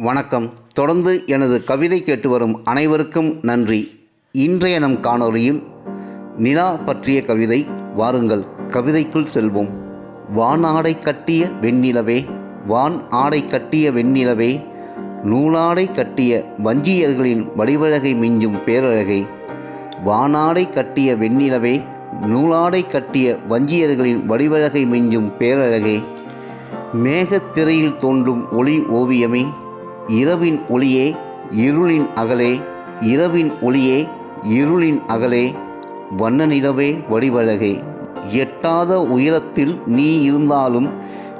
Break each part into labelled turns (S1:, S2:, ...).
S1: வணக்கம். தொடர்ந்து எனது கவிதை கேட்டு வரும் அனைவருக்கும் நன்றி. இன்றைய நம் காணொலியில் நிலா பற்றிய கவிதை. வாருங்கள் கவிதைக்குள் செல்வோம். வானாடை கட்டிய வெண்ணிலவே வான் ஆடை கட்டிய வெண்ணிலவே நூலாடை கட்டிய வஞ்சியர்களின் வடிவழகை மிஞ்சும் பேரழகை வானாடை கட்டிய வெண்ணிலவே நூலாடை கட்டிய வஞ்சியர்களின் வடிவழகை மிஞ்சும் பேரழகே மேகத் திரையில் தோன்றும் ஒளி ஓவியமே இரவின் ஒளியே இருளின் அகலே இரவின் ஒளியே இருளின் அகலே வண்ண நிலவே வடிவழகே. எட்டாத உயரத்தில் நீ இருந்தாலும்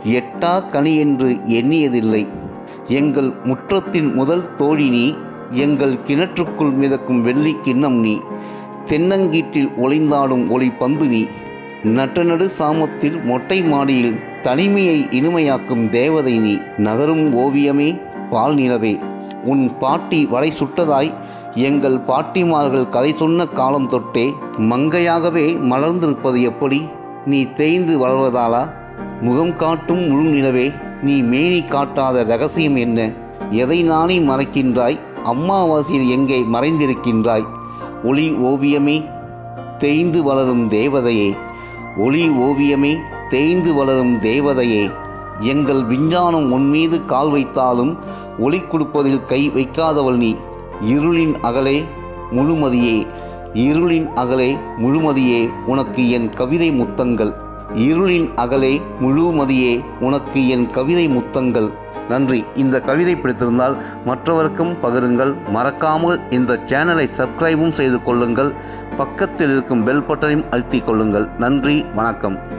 S1: எட்டா கனி என்று எண்ணியதில்லை. எங்கள் முற்றத்தின் முதல் தோழி நீ எங்கள் கிணற்றுக்குள் மிதக்கும் வெள்ளி கிண்ணம் நீ தென்னங்கீட்டில் ஒளிந்தாடும் ஒளி பந்து நீ நட்டநடு சாமத்தில் மொட்டை மாடியில் தனிமையை இனிமையாக்கும் தேவதை நீ நகரும் ஓவியமே பால் நிலவே உன் பாட்டி வலை சுட்டதாய் எங்கள் பாட்டிமார்கள் கதை சொன்ன காலம் தொட்டே மங்கையாகவே மலர்ந்திருப்பது எப்படி? நீ தேய்ந்து வளர்வதாலா? முகம் காட்டும் முழு நிலவே நீ மேனி காட்டாத ரகசியம் என்ன? எதை நானே மறைக்கின்றாய்? அம்மாவாசையில் எங்கே மறைந்திருக்கின்றாய்? ஒளி ஓவியமே தேய்ந்து வளரும் தேவதையே. ஒளி ஓவியமே தேய்ந்து வளரும் தேவதையே. எங்கள் விஞ்ஞானம் உன் மீது கால் வைத்தாலும் ஒளி கொடுப்பதில் கை வைக்காதவள் நீ. இருளின் அகலே முழுமதியே இருளின் அகலே முழுமதியே உனக்கு என் கவிதை முத்தங்கள். இருளின் அகலே முழுமதியே உனக்கு என் கவிதை முத்தங்கள். நன்றி. இந்த கவிதை பிடித்திருந்தால் மற்றவருக்கும் பகிருங்கள். மறக்காமல் இந்த சேனலை சப்ஸ்கிரைபும் செய்து கொள்ளுங்கள். பக்கத்தில் இருக்கும் பெல் பட்டனையும் அழுத்திக் கொள்ளுங்கள். நன்றி. வணக்கம்.